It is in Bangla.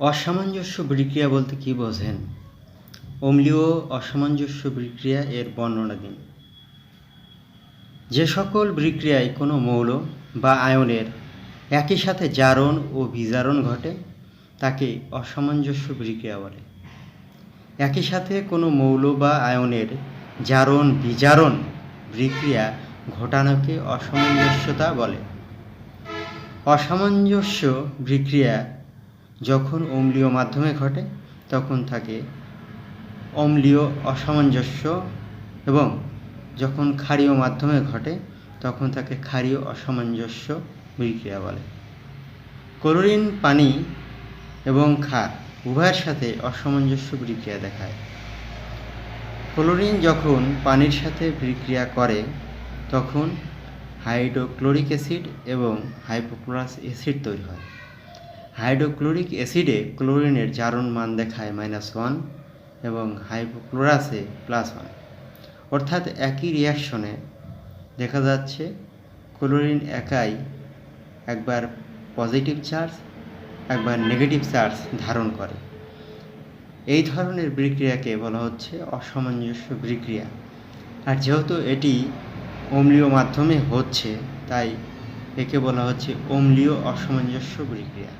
অসামঞ্জস্য বিক্রিয়া বলতে কী বোঝেন? অম্লীয় অসামঞ্জস্য বিক্রিয়া এর বর্ণনা দিন। যে সকল বিক্রিয়ায় কোনো মৌল বা আয়নের একই সাথে জারণ ও বিজারণ ঘটে, তাকে অসামঞ্জস্য বিক্রিয়া বলে। একই সাথে কোনো মৌল বা আয়নের জারণ, বিজারণ বিক্রিয়া ঘটানোকে অসামঞ্জস্যতা বলে। অসামঞ্জস্য বিক্রিয়া যখন অম্লীয় মাধ্যমে ঘটে, তখন থাকে অম্লীয় অসামঞ্জস্য এবং যখন ক্ষারীয় মাধ্যমে ঘটে, তখন তাকে ক্ষারীয় অসামঞ্জস্য বিক্রিয়া বলে। ক্লোরিন, পানি এবং ক্ষার উভয়ের সাথে অসামঞ্জস্য বিক্রিয়া দেখায়। ক্লোরিন যখন পানির সাথে বিক্রিয়া করে, তখন হাইড্রোক্লোরিক অ্যাসিড এবং হাইপোক্লোরাস অ্যাসিড তৈরি হয়। হাইড্রোক্লোরিক অ্যাসিডে ক্লোরিনের জারণ মান দেখায় মাইনাস ওয়ান এবং হাইপোক্লোরাসে প্লাস ওয়ান অর্থাৎ একই রিয়াকশনে দেখা যাচ্ছে ক্লোরিন একাই একবার পজিটিভ চার্জ একবার নেগেটিভ চার্জ ধারণ করে। এই ধরনের বিক্রিয়াকে বলা হচ্ছে অসামঞ্জস্য বিক্রিয়া। আর যেহেতু এটি অম্লীয় মাধ্যমে হচ্ছে, তাই একে বলা হচ্ছে অম্লীয় অসামঞ্জস্য বিক্রিয়া।